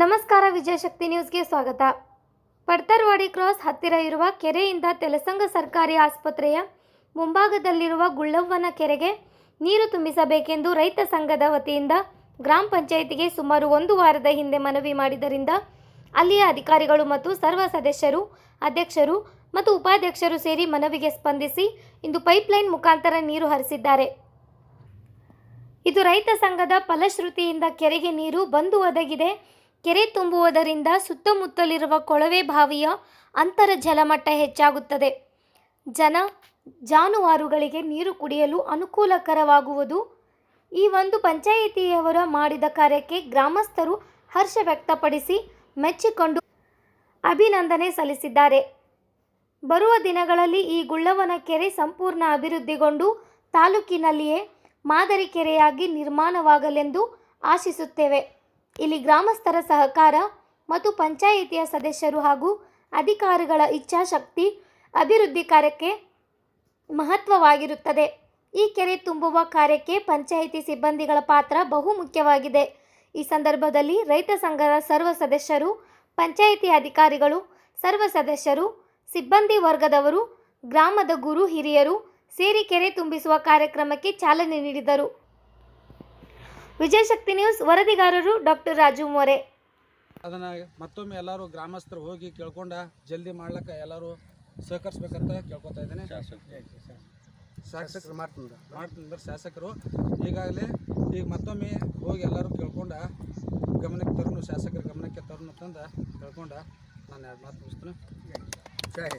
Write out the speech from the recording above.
ನಮಸ್ಕಾರ ವಿಜಯಶಕ್ತಿ ನ್ಯೂಸ್ಗೆ ಸ್ವಾಗತ. ಪಡ್ತರ್ವಾಡಿ ಕ್ರಾಸ್ ಹತ್ತಿರ ಇರುವ ಕೆರೆಯಿಂದ ತೆಲಸಂಗ ಸರ್ಕಾರಿ ಆಸ್ಪತ್ರೆಯ ಮುಂಭಾಗದಲ್ಲಿರುವ ಗುಳ್ಳವ್ವನ ಕೆರೆಗೆ ನೀರು ತುಂಬಿಸಬೇಕೆಂದು ರೈತ ಸಂಘದ ವತಿಯಿಂದ ಗ್ರಾಮ ಪಂಚಾಯಿತಿಗೆ ಸುಮಾರು ಒಂದು ವಾರದ ಹಿಂದೆ ಮನವಿ ಮಾಡಿದ್ದರಿಂದ ಅಲ್ಲಿಯ ಅಧಿಕಾರಿಗಳು ಮತ್ತು ಸರ್ವ ಸದಸ್ಯರು, ಅಧ್ಯಕ್ಷರು ಮತ್ತು ಉಪಾಧ್ಯಕ್ಷರು ಸೇರಿ ಮನವಿಗೆ ಸ್ಪಂದಿಸಿ ಇಂದು ಪೈಪ್ಲೈನ್ ಮುಖಾಂತರ ನೀರು ಹರಿಸಿದ್ದಾರೆ. ಇದು ರೈತ ಸಂಘದ ಫಲಶ್ರುತಿಯಿಂದ ಕೆರೆಗೆ ನೀರು ಬಂದು ಒದಗಿದೆ. ಕೆರೆ ತುಂಬುವುದರಿಂದ ಸುತ್ತಮುತ್ತಲಿರುವ ಕೊಳವೆ ಬಾವಿಯ ಅಂತರ ಜಲಮಟ್ಟ ಹೆಚ್ಚಾಗುತ್ತದೆ. ಜನ, ಜಾನುವಾರುಗಳಿಗೆ ನೀರು ಕುಡಿಯಲು ಅನುಕೂಲಕರವಾಗುವುದು. ಈ ಒಂದು ಪಂಚಾಯಿತಿಯವರ ಮಾಡಿದ ಕಾರ್ಯಕ್ಕೆ ಗ್ರಾಮಸ್ಥರು ಹರ್ಷ ವ್ಯಕ್ತಪಡಿಸಿ ಮೆಚ್ಚಿಕೊಂಡು ಅಭಿನಂದನೆ ಸಲ್ಲಿಸಿದ್ದಾರೆ. ಬರುವ ದಿನಗಳಲ್ಲಿ ಈ ಗುಳ್ಳವನ ಕೆರೆ ಸಂಪೂರ್ಣ ಅಭಿವೃದ್ಧಿಗೊಂಡು ತಾಲೂಕಿನಲ್ಲಿಯೇ ಮಾದರಿ ಕೆರೆಯಾಗಿ ನಿರ್ಮಾಣವಾಗಲೆಂದು ಆಶಿಸುತ್ತೇವೆ. ಇಲ್ಲಿ ಗ್ರಾಮಸ್ಥರ ಸಹಕಾರ ಮತ್ತು ಪಂಚಾಯಿತಿಯ ಸದಸ್ಯರು ಹಾಗೂ ಅಧಿಕಾರಿಗಳ ಇಚ್ಛಾಶಕ್ತಿ ಅಭಿವೃದ್ಧಿ ಕಾರ್ಯಕ್ಕೆ ಮಹತ್ವವಾಗಿರುತ್ತದೆ. ಈ ಕೆರೆ ತುಂಬುವ ಕಾರ್ಯಕ್ಕೆ ಪಂಚಾಯಿತಿ ಸಿಬ್ಬಂದಿಗಳ ಪಾತ್ರ ಬಹು ಮುಖ್ಯವಾಗಿದೆ. ಈ ಸಂದರ್ಭದಲ್ಲಿ ರೈತ ಸಂಘದ ಸರ್ವ ಸದಸ್ಯರು, ಪಂಚಾಯಿತಿ ಅಧಿಕಾರಿಗಳು, ಸರ್ವ ಸದಸ್ಯರು, ಸಿಬ್ಬಂದಿ ವರ್ಗದವರು, ಗ್ರಾಮದ ಗುರು ಹಿರಿಯರು ಸೇರಿ ಕೆರೆ ತುಂಬಿಸುವ ಕಾರ್ಯಕ್ರಮಕ್ಕೆ ಚಾಲನೆ ನೀಡಿದರು. ವಿಜಯಶಕ್ತಿ ನ್ಯೂಸ್ ವರದಿಗಾರರು ಡಾಕ್ಟರ್ ರಾಜು ಮೋರೆ. ಅದನ್ನು ಮತ್ತೊಮ್ಮೆ ಎಲ್ಲರೂ ಗ್ರಾಮಸ್ಥರು ಹೋಗಿ ಕೇಳ್ಕೊಂಡ ಜಲ್ದಿ ಮಾಡ್ಲಿಕ್ಕೆ ಎಲ್ಲರೂ ಸಹಕರಿಸ್ಬೇಕಂತ ಕೇಳ್ಕೊತಾ ಇದ್ದೇನೆ. ಶಾಸಕರು ಮಾಡ್ತೀನಿ ಮಾಡ್ತೀನಿ ಶಾಸಕರು. ಈಗಾಗಲೇ ಈಗ ಮತ್ತೊಮ್ಮೆ ಹೋಗಿ ಎಲ್ಲರೂ ಕೇಳ್ಕೊಂಡ ಗಮನಕ್ಕೆ ತರ್ನು ಶಾಸಕರ ಗಮನಕ್ಕೆ ತರ್ನು ಅಂತಂದು ಕೇಳ್ಕೊಂಡ ನಾನು ಎರಡು ಮಾತು ಮುಗಿಸ್ತೀನಿ. ಸರಿ.